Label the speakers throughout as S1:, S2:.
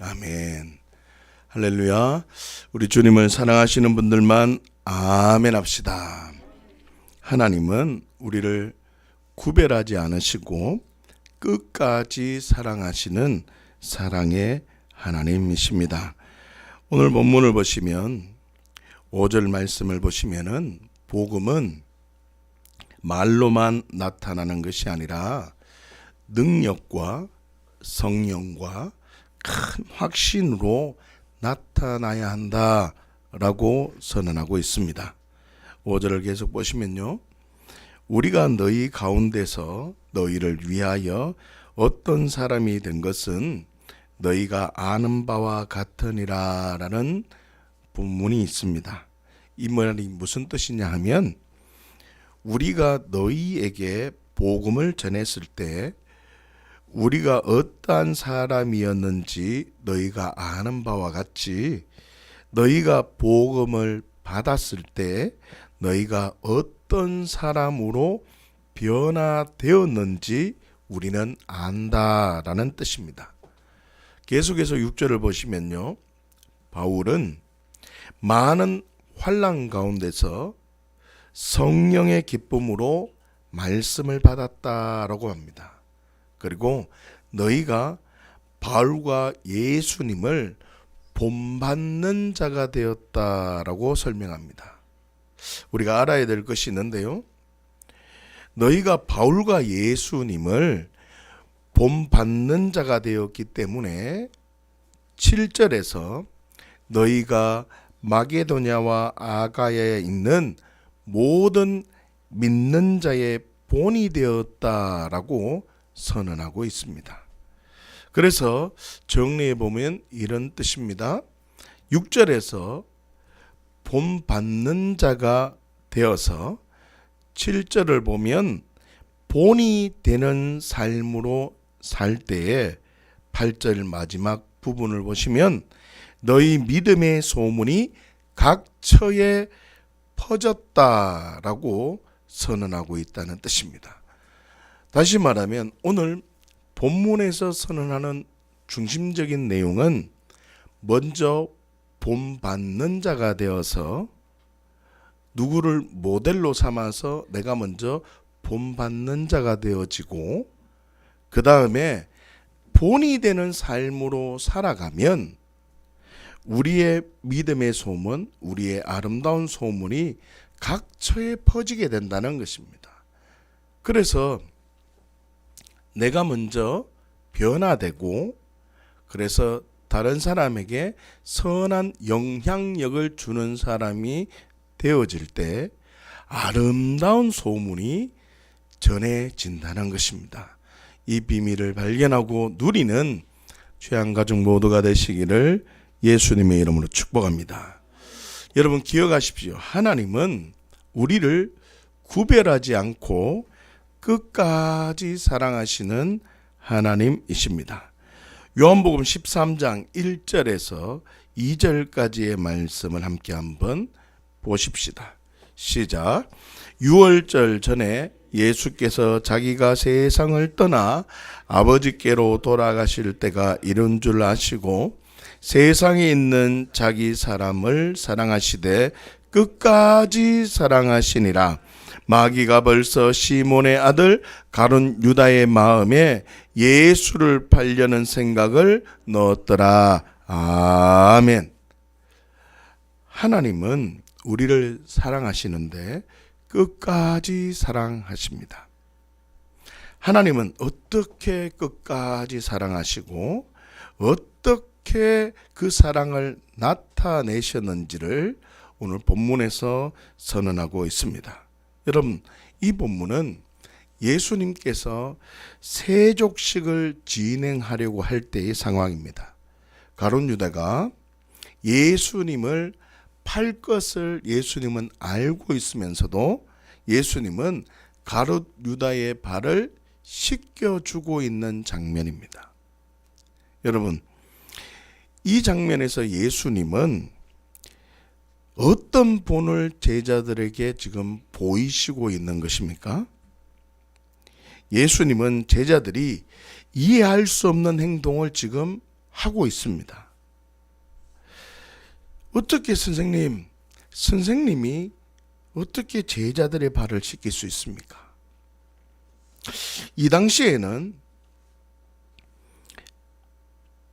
S1: 아멘. 할렐루야. 우리 주님을 사랑하시는 분들만 아멘 합시다. 하나님은 우리를 구별하지 않으시고 끝까지 사랑하시는 사랑의 하나님이십니다. 오늘 본문을 보시면 5절 말씀을 보시면은 복음은 말로만 나타나는 것이 아니라 능력과 성령과 큰 확신으로 나타나야 한다라고 선언하고 있습니다. 5절을 계속 보시면요. 우리가 너희 가운데서 너희를 위하여 어떤 사람이 된 것은 너희가 아는 바와 같으니라 라는 본문이 있습니다. 이 말이 무슨 뜻이냐 하면 우리가 너희에게 복음을 전했을 때 우리가 어떠한 사람이었는지 너희가 아는 바와 같이 너희가 복음을 받았을 때 너희가 어떤 사람으로 변화되었는지 우리는 안다라는 뜻입니다. 계속해서 6절을 보시면요. 바울은 많은 환란 가운데서 성령의 기쁨으로 말씀을 받았다라고 합니다. 그리고 너희가 바울과 예수님을 본받는 자가 되었다라고 설명합니다. 우리가 알아야 될 것이 있는데요. 너희가 바울과 예수님을 본받는 자가 되었기 때문에 7절에서 너희가 마게도냐와 아가야에 있는 모든 믿는 자의 본이 되었다라고 선언하고 있습니다. 그래서 정리해 보면 이런 뜻입니다. 6절에서 본 받는 자가 되어서 7절을 보면 본이 되는 삶으로 살 때에 8절 마지막 부분을 보시면 너희 믿음의 소문이 각 처에 퍼졌다라고 선언하고 있다는 뜻입니다. 다시 말하면 오늘 본문에서 선언하는 중심적인 내용은 먼저 본받는 자가 되어서 누구를 모델로 삼아서 내가 먼저 본받는 자가 되어지고 그 다음에 본이 되는 삶으로 살아가면 우리의 믿음의 소문, 우리의 아름다운 소문이 각처에 퍼지게 된다는 것입니다. 그래서 내가 먼저 변화되고 그래서 다른 사람에게 선한 영향력을 주는 사람이 되어질 때 아름다운 소문이 전해진다는 것입니다. 이 비밀을 발견하고 누리는 최한 가족 모두가 되시기를 예수님의 이름으로 축복합니다. 여러분 기억하십시오. 하나님은 우리를 구별하지 않고 끝까지 사랑하시는 하나님이십니다. 요한복음 13장 1절에서 2절까지의 말씀을 함께 한번 보십시다. 시작. 6월절 전에 예수께서 자기가 세상을 떠나 아버지께로 돌아가실 때가 이른 줄 아시고 세상에 있는 자기 사람을 사랑하시되 끝까지 사랑하시니라. 마귀가 벌써 시몬의 아들 가룟 유다의 마음에 예수를 팔려는 생각을 넣었더라. 아멘. 하나님은 우리를 사랑하시는데 끝까지 사랑하십니다. 하나님은 어떻게 끝까지 사랑하시고 어떻게 그 사랑을 나타내셨는지를 오늘 본문에서 선언하고 있습니다. 여러분, 이 본문은 예수님께서 세족식을 진행하려고 할 때의 상황입니다. 가론 유다가 예수님을 팔 것을 예수님은 알고 있으면서도 예수님은 가롯 유다의 발을 씻겨주고 있는 장면입니다. 여러분, 이 장면에서 예수님은 어떤 본을 제자들에게 지금 보이시고 있는 것입니까? 예수님은 제자들이 이해할 수 없는 행동을 지금 하고 있습니다. 어떻게 선생님, 선생님이 어떻게 제자들의 발을 씻길 수 있습니까? 이 당시에는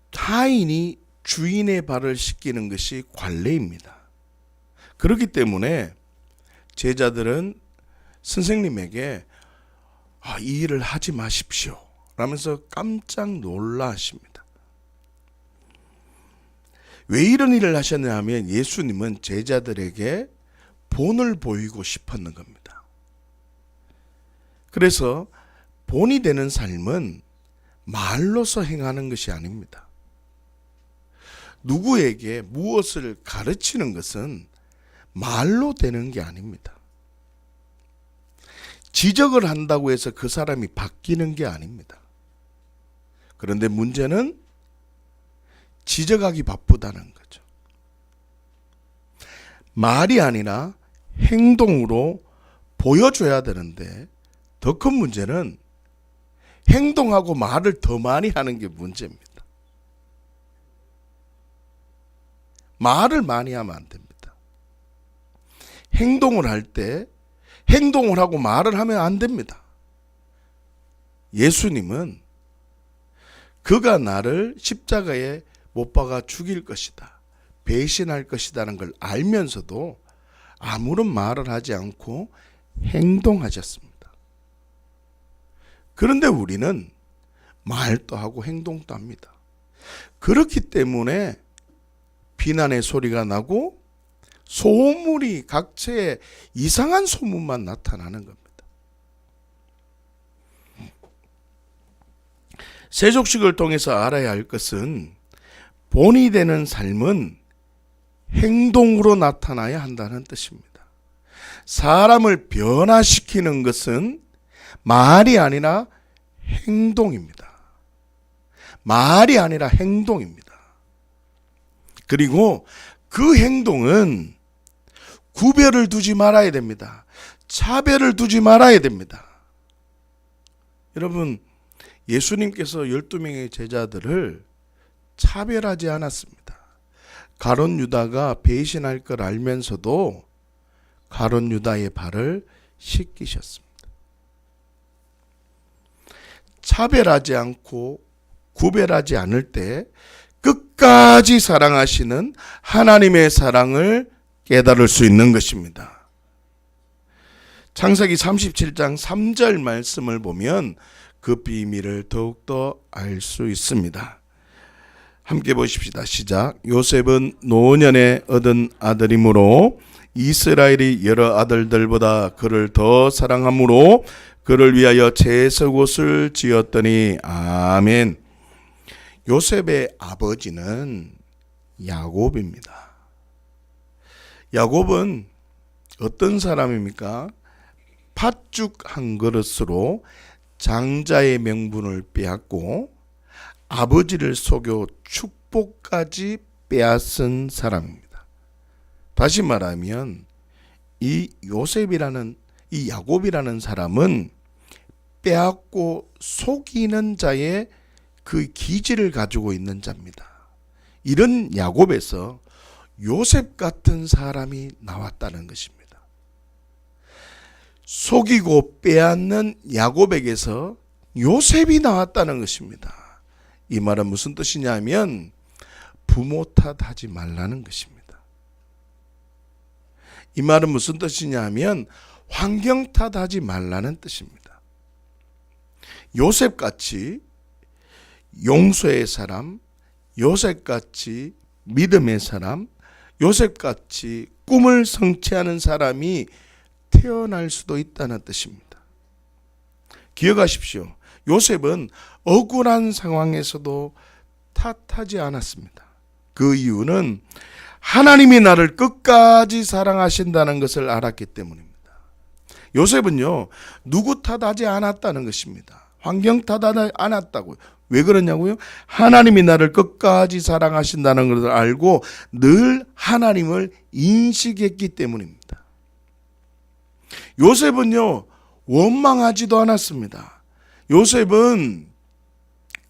S1: 타인이 주인의 발을 씻기는 것이 관례입니다. 그렇기 때문에 제자들은 선생님에게 아, 이 일을 하지 마십시오. 라면서 깜짝 놀라 하십니다. 왜 이런 일을 하셨냐 하면 예수님은 제자들에게 본을 보이고 싶었는 겁니다. 그래서 본이 되는 삶은 말로서 행하는 것이 아닙니다. 누구에게 무엇을 가르치는 것은 말로 되는 게 아닙니다. 지적을 한다고 해서 그 사람이 바뀌는 게 아닙니다. 그런데 문제는 지적하기 바쁘다는 거죠. 말이 아니라 행동으로 보여줘야 되는데 더 큰 문제는 행동하고 말을 더 많이 하는 게 문제입니다. 말을 많이 하면 안 됩니다. 행동을 할 때 행동을 하고 말을 하면 안 됩니다. 예수님은 그가 나를 십자가에 못 박아 죽일 것이다. 배신할 것이다는 걸 알면서도 아무런 말을 하지 않고 행동하셨습니다. 그런데 우리는 말도 하고 행동도 합니다. 그렇기 때문에 비난의 소리가 나고 소문이 각처에 이상한 소문만 나타나는 겁니다. 세족식을 통해서 알아야 할 것은 본이 되는 삶은 행동으로 나타나야 한다는 뜻입니다. 사람을 변화시키는 것은 말이 아니라 행동입니다. 말이 아니라 행동입니다. 그리고 그 행동은 구별을 두지 말아야 됩니다. 차별을 두지 말아야 됩니다. 여러분, 예수님께서 12명의 제자들을 차별하지 않았습니다. 가론 유다가 배신할 걸 알면서도 가론 유다의 발을 씻기셨습니다. 차별하지 않고 구별하지 않을 때 끝까지 사랑하시는 하나님의 사랑을 깨달을 수 있는 것입니다. 창세기 37장 3절 말씀을 보면 그 비밀을 더욱더 알 수 있습니다. 함께 보십시다. 시작. 요셉은 노년에 얻은 아들이므로 이스라엘이 여러 아들들보다 그를 더 사랑하므로 그를 위하여 제석옷을 지었더니 아멘. 요셉의 아버지는 야곱입니다. 야곱은 어떤 사람입니까? 팥죽 한 그릇으로 장자의 명분을 빼앗고 아버지를 속여 축복까지 빼앗은 사람입니다. 다시 말하면 이 요셉이라는 이 야곱이라는 사람은 빼앗고 속이는 자의 그 기질을 가지고 있는 자입니다. 이런 야곱에서 요셉 같은 사람이 나왔다는 것입니다. 속이고 빼앗는 야곱에게서 요셉이 나왔다는 것입니다. 이 말은 무슨 뜻이냐면 부모 탓하지 말라는 것입니다. 이 말은 무슨 뜻이냐면 환경 탓하지 말라는 뜻입니다. 요셉 같이 용서의 사람, 요셉 같이 믿음의 사람, 요셉 같이 꿈을 성취하는 사람이 태어날 수도 있다는 뜻입니다. 기억하십시오. 요셉은 억울한 상황에서도 탓하지 않았습니다. 그 이유는 하나님이 나를 끝까지 사랑하신다는 것을 알았기 때문입니다. 요셉은요, 누구 탓하지 않았다는 것입니다. 환경 탓하지 않았다고요. 왜 그러냐고요? 하나님이 나를 끝까지 사랑하신다는 것을 알고 늘 하나님을 인식했기 때문입니다. 요셉은요, 원망하지도 않았습니다. 요셉은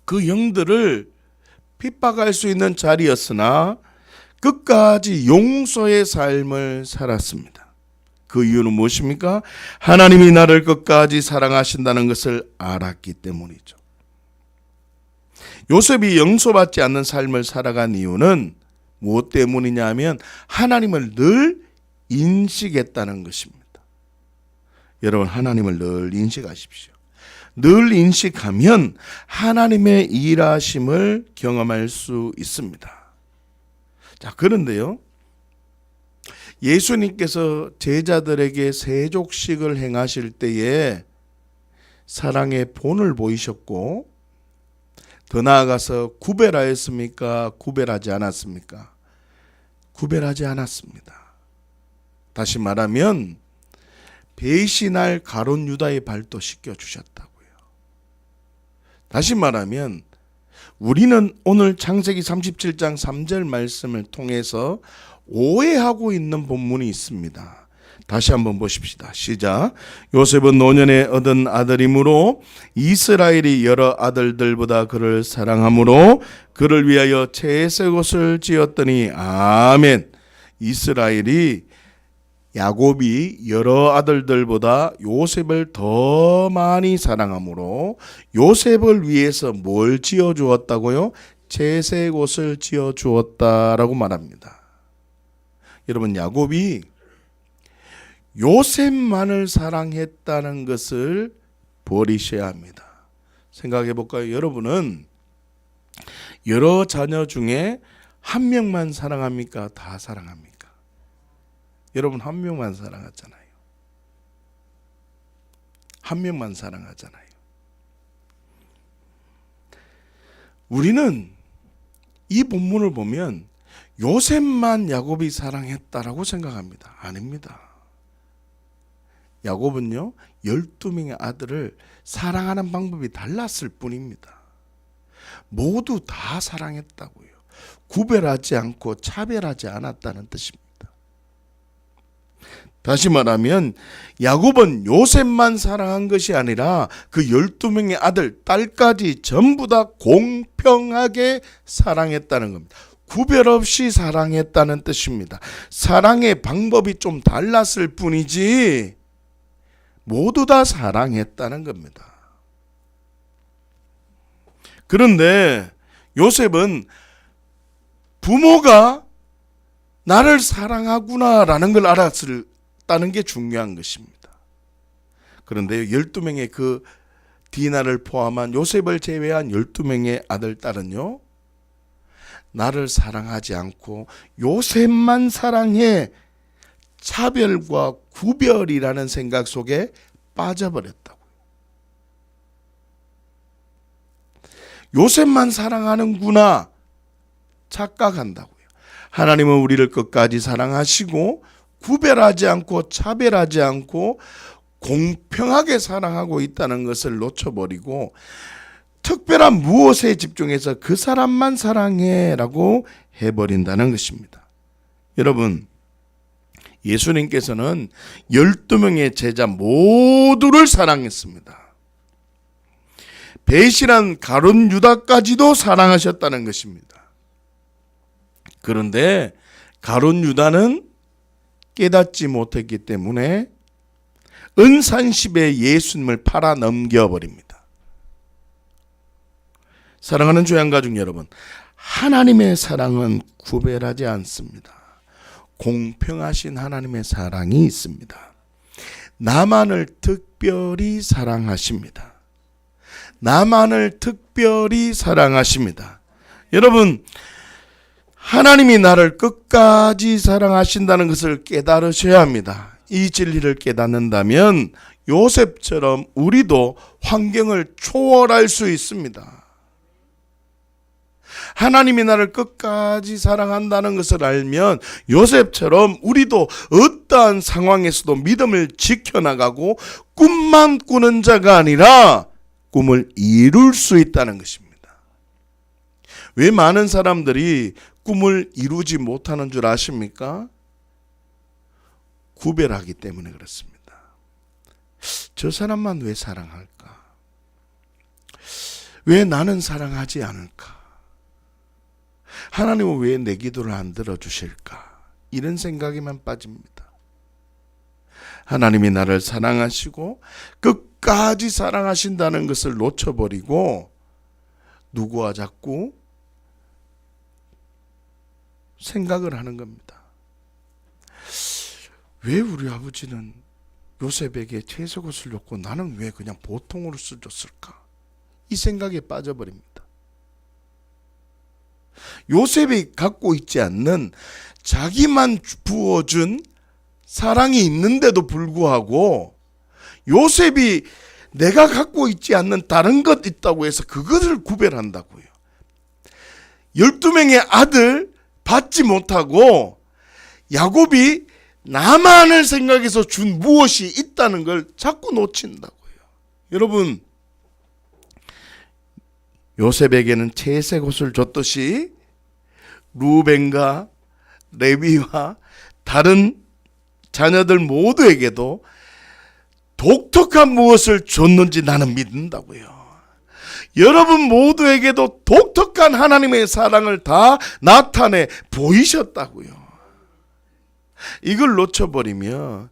S1: 그 형들을 핍박할 수 있는 자리였으나 끝까지 용서의 삶을 살았습니다. 그 이유는 무엇입니까? 하나님이 나를 끝까지 사랑하신다는 것을 알았기 때문이죠. 요셉이 용서받지 않는 삶을 살아간 이유는 무엇 때문이냐 하면 하나님을 늘 인식했다는 것입니다. 여러분 하나님을 늘 인식하십시오. 늘 인식하면 하나님의 일하심을 경험할 수 있습니다. 자, 그런데요. 예수님께서 제자들에게 세족식을 행하실 때에 사랑의 본을 보이셨고 더 나아가서 구별하였습니까? 구별하지 않았습니까? 구별하지 않았습니다. 다시 말하면 배신할 가론 유다의 발도 씻겨 주셨다고요. 다시 말하면 우리는 오늘 창세기 37장 3절 말씀을 통해서 오해하고 있는 본문이 있습니다. 다시 한번 보십시다. 시작. 요셉은 노년에 얻은 아들이므로 이스라엘이 여러 아들들보다 그를 사랑하므로 그를 위하여 채색 옷을 지었더니 아멘. 이스라엘이 야곱이 여러 아들들보다 요셉을 더 많이 사랑하므로 요셉을 위해서 뭘 지어 주었다고요? 채색 옷을 지어 주었다라고 말합니다. 여러분 야곱이 요셉만을 사랑했다는 것을 버리셔야 합니다. 생각해 볼까요? 여러분은 여러 자녀 중에 한 명만 사랑합니까? 다 사랑합니까? 여러분 한 명만 사랑하잖아요. 한 명만 사랑하잖아요. 우리는 이 본문을 보면 요셉만 야곱이 사랑했다라고 생각합니다. 아닙니다. 야곱은요, 12명의 아들을 사랑하는 방법이 달랐을 뿐입니다. 모두 다 사랑했다고요. 구별하지 않고 차별하지 않았다는 뜻입니다. 다시 말하면 야곱은 요셉만 사랑한 것이 아니라 그 12명의 아들, 딸까지 전부 다 공평하게 사랑했다는 겁니다. 구별 없이 사랑했다는 뜻입니다. 사랑의 방법이 좀 달랐을 뿐이지 모두 다 사랑했다는 겁니다. 그런데 요셉은 부모가 나를 사랑하구나라는 걸 알았다는 게 중요한 것입니다. 그런데 12명의 그 디나를 포함한 요셉을 제외한 12명의 아들, 딸은요. 나를 사랑하지 않고 요셉만 사랑해 차별과 구별이라는 생각 속에 빠져버렸다고요. 요셉만 사랑하는구나 착각한다고요. 하나님은 우리를 끝까지 사랑하시고 구별하지 않고 차별하지 않고 공평하게 사랑하고 있다는 것을 놓쳐버리고 특별한 무엇에 집중해서 그 사람만 사랑해라고 해버린다는 것입니다. 여러분, 예수님께서는 12명의 제자 모두를 사랑했습니다. 배신한 가론 유다까지도 사랑하셨다는 것입니다. 그런데 가론 유다는 깨닫지 못했기 때문에 은산십에 예수님을 팔아 넘겨버립니다. 사랑하는 조양 가족 여러분, 하나님의 사랑은 구별하지 않습니다. 공평하신 하나님의 사랑이 있습니다. 나만을 특별히 사랑하십니다. 나만을 특별히 사랑하십니다. 여러분, 하나님이 나를 끝까지 사랑하신다는 것을 깨달으셔야 합니다. 이 진리를 깨닫는다면 요셉처럼 우리도 환경을 초월할 수 있습니다. 하나님이 나를 끝까지 사랑한다는 것을 알면 요셉처럼 우리도 어떠한 상황에서도 믿음을 지켜나가고 꿈만 꾸는 자가 아니라 꿈을 이룰 수 있다는 것입니다. 왜 많은 사람들이 꿈을 이루지 못하는 줄 아십니까? 구별하기 때문에 그렇습니다. 저 사람만 왜 사랑할까? 왜 나는 사랑하지 않을까? 하나님은 왜 내 기도를 안 들어주실까? 이런 생각에만 빠집니다. 하나님이 나를 사랑하시고 끝까지 사랑하신다는 것을 놓쳐버리고 누구와 자꾸 생각을 하는 겁니다. 왜 우리 아버지는 요셉에게 채색옷을 줬고 나는 왜 그냥 보통으로 써줬을까? 이 생각에 빠져버립니다. 요셉이 갖고 있지 않는 자기만 부어준 사랑이 있는데도 불구하고 요셉이 내가 갖고 있지 않는 다른 것 있다고 해서 그것을 구별한다고요. 12명의 아들 받지 못하고 야곱이 나만을 생각해서 준 무엇이 있다는 걸 자꾸 놓친다고요. 여러분 요셉에게는 채색 옷을 줬듯이 루벤과 레위와 다른 자녀들 모두에게도 독특한 무엇을 줬는지 나는 믿는다고요. 여러분 모두에게도 독특한 하나님의 사랑을 다 나타내 보이셨다고요. 이걸 놓쳐버리면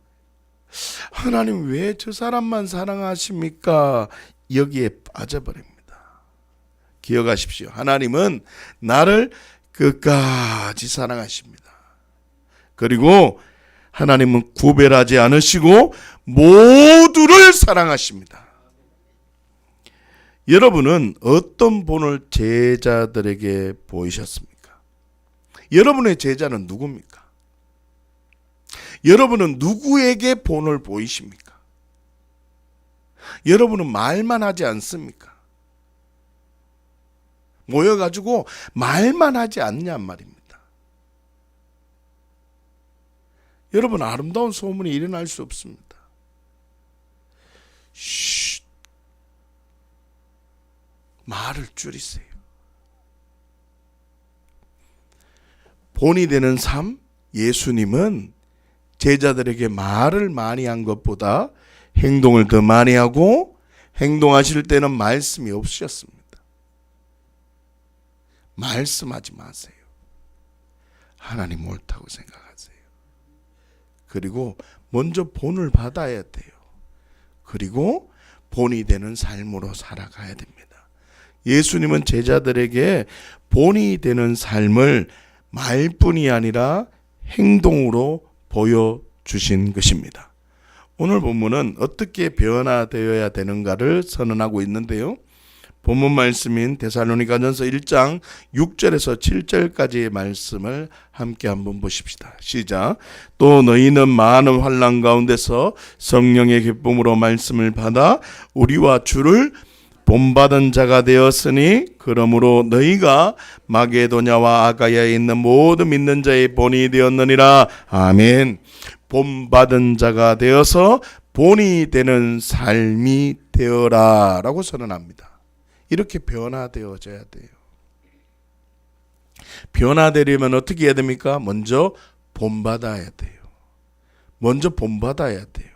S1: 하나님 왜 저 사람만 사랑하십니까? 여기에 빠져버립니다. 기억하십시오. 하나님은 나를 끝까지 사랑하십니다. 그리고 하나님은 구별하지 않으시고 모두를 사랑하십니다. 여러분은 어떤 본을 제자들에게 보이셨습니까? 여러분의 제자는 누굽니까? 여러분은 누구에게 본을 보이십니까? 여러분은 말만 하지 않습니까? 모여가지고 말만 하지 않냔 말입니다. 여러분 아름다운 소문이 일어날 수 없습니다. 쉿. 말을 줄이세요. 본이 되는 삶, 예수님은 제자들에게 말을 많이 한 것보다 행동을 더 많이 하고 행동하실 때는 말씀이 없으셨습니다. 말씀하지 마세요. 하나님 옳다고 생각하세요. 그리고 먼저 본을 받아야 돼요. 그리고 본이 되는 삶으로 살아가야 됩니다. 예수님은 제자들에게 본이 되는 삶을 말뿐이 아니라 행동으로 보여주신 것입니다. 오늘 본문은 어떻게 변화되어야 되는가를 선언하고 있는데요. 본문 말씀인 데살로니가전서 1장 6절에서 7절까지의 말씀을 함께 한번 보십시다. 시작. 또 너희는 많은 환란 가운데서 성령의 기쁨으로 말씀을 받아 우리와 주를 본받은 자가 되었으니 그러므로 너희가 마게도냐와 아가야에 있는 모든 믿는 자의 본이 되었느니라. 아멘. 본받은 자가 되어서 본이 되는 삶이 되어라라고 선언합니다. 이렇게 변화되어져야 돼요. 변화되려면 어떻게 해야 됩니까? 먼저 본받아야 돼요. 먼저 본받아야 돼요.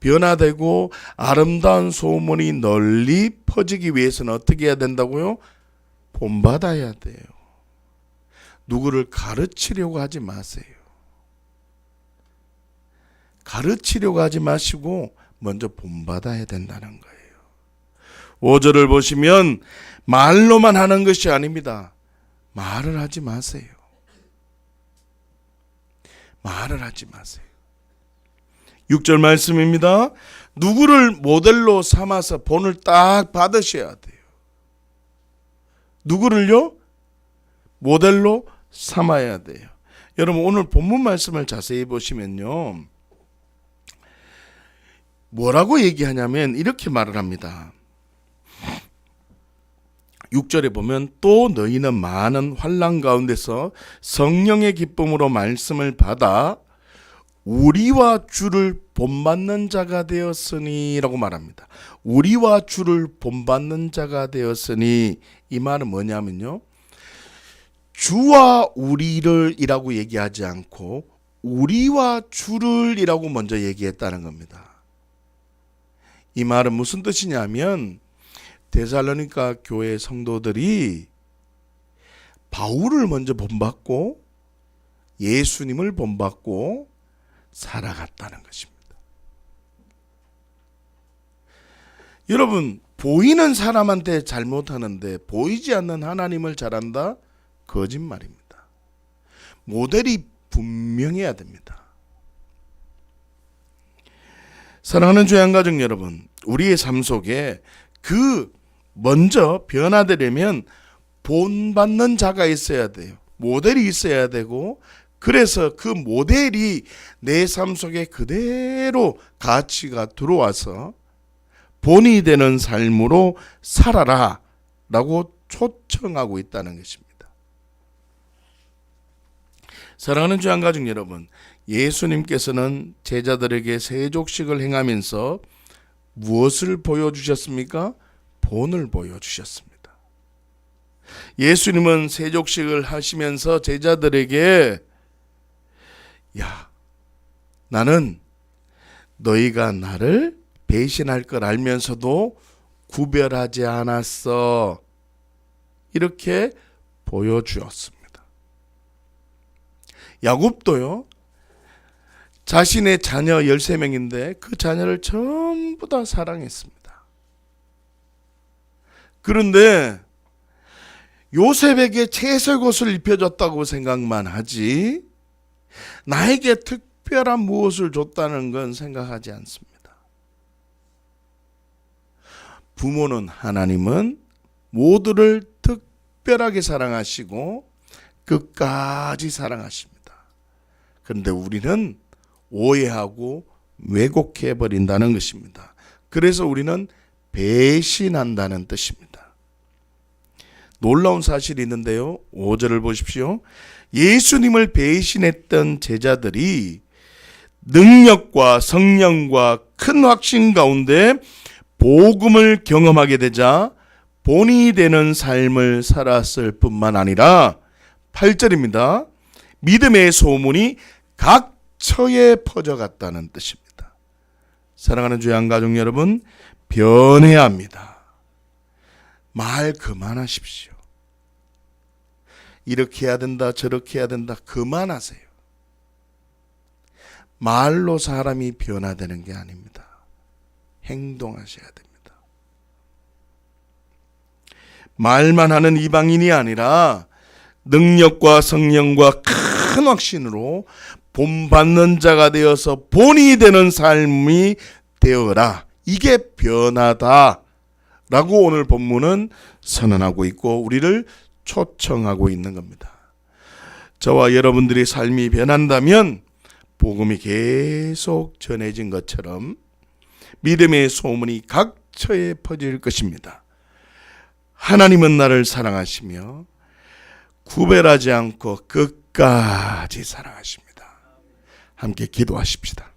S1: 변화되고 아름다운 소문이 널리 퍼지기 위해서는 어떻게 해야 된다고요? 본받아야 돼요. 누구를 가르치려고 하지 마세요. 가르치려고 하지 마시고 먼저 본받아야 된다는 거예요. 5절을 보시면 말로만 하는 것이 아닙니다. 말을 하지 마세요. 말을 하지 마세요. 6절 말씀입니다. 누구를 모델로 삼아서 본을 딱 받으셔야 돼요. 누구를요? 모델로 삼아야 돼요. 여러분 오늘 본문 말씀을 자세히 보시면요. 뭐라고 얘기하냐면 이렇게 말을 합니다. 6절에 보면 또 너희는 많은 환란 가운데서 성령의 기쁨으로 말씀을 받아 우리와 주를 본받는 자가 되었으니라고 말합니다. 우리와 주를 본받는 자가 되었으니 이 말은 뭐냐면요. 주와 우리를이라고 얘기하지 않고 우리와 주를이라고 먼저 얘기했다는 겁니다. 이 말은 무슨 뜻이냐면 데살로니가 교회 성도들이 바울을 먼저 본받고 예수님을 본받고 살아갔다는 것입니다. 여러분, 보이는 사람한테 잘못하는데 보이지 않는 하나님을 잘한다? 거짓말입니다. 모델이 분명해야 됩니다. 사랑하는 주양가족 여러분, 우리의 삶 속에 그 먼저 변화되려면 본받는 자가 있어야 돼요. 모델이 있어야 되고 그래서 그 모델이 내 삶 속에 그대로 가치가 들어와서 본이 되는 삶으로 살아라 라고 초청하고 있다는 것입니다. 사랑하는 주양가족 여러분, 예수님께서는 제자들에게 세족식을 행하면서 무엇을 보여주셨습니까? 본을 보여주셨습니다. 예수님은 세족식을 하시면서 제자들에게 야, 나는 너희가 나를 배신할 걸 알면서도 구별하지 않았어. 이렇게 보여주었습니다. 야곱도요. 자신의 자녀 13명인데 그 자녀를 전부 다 사랑했습니다. 그런데 요셉에게 채색옷을 입혀줬다고 생각만 하지 나에게 특별한 무엇을 줬다는 건 생각하지 않습니다. 부모는 하나님은 모두를 특별하게 사랑하시고 끝까지 사랑하십니다. 그런데 우리는 오해하고 왜곡해 버린다는 것입니다. 그래서 우리는 배신한다는 뜻입니다. 놀라운 사실이 있는데요. 5절을 보십시오. 예수님을 배신했던 제자들이 능력과 성령과 큰 확신 가운데 복음을 경험하게 되자 본이 되는 삶을 살았을 뿐만 아니라 8절입니다. 믿음의 소문이 각 처에 퍼져갔다는 뜻입니다. 사랑하는 주양 가족 여러분, 변해야 합니다. 말 그만하십시오. 이렇게 해야 된다, 저렇게 해야 된다, 그만하세요. 말로 사람이 변화되는 게 아닙니다. 행동하셔야 됩니다. 말만 하는 이방인이 아니라 능력과 성령과 큰 확신으로 본받는 자가 되어서 본이 되는 삶이 되어라. 이게 변하다. 라고 오늘 본문은 선언하고 있고 우리를 초청하고 있는 겁니다. 저와 여러분들의 삶이 변한다면 복음이 계속 전해진 것처럼 믿음의 소문이 각처에 퍼질 것입니다. 하나님은 나를 사랑하시며 구별하지 않고 끝까지 사랑하십니다. 함께 기도하십시다.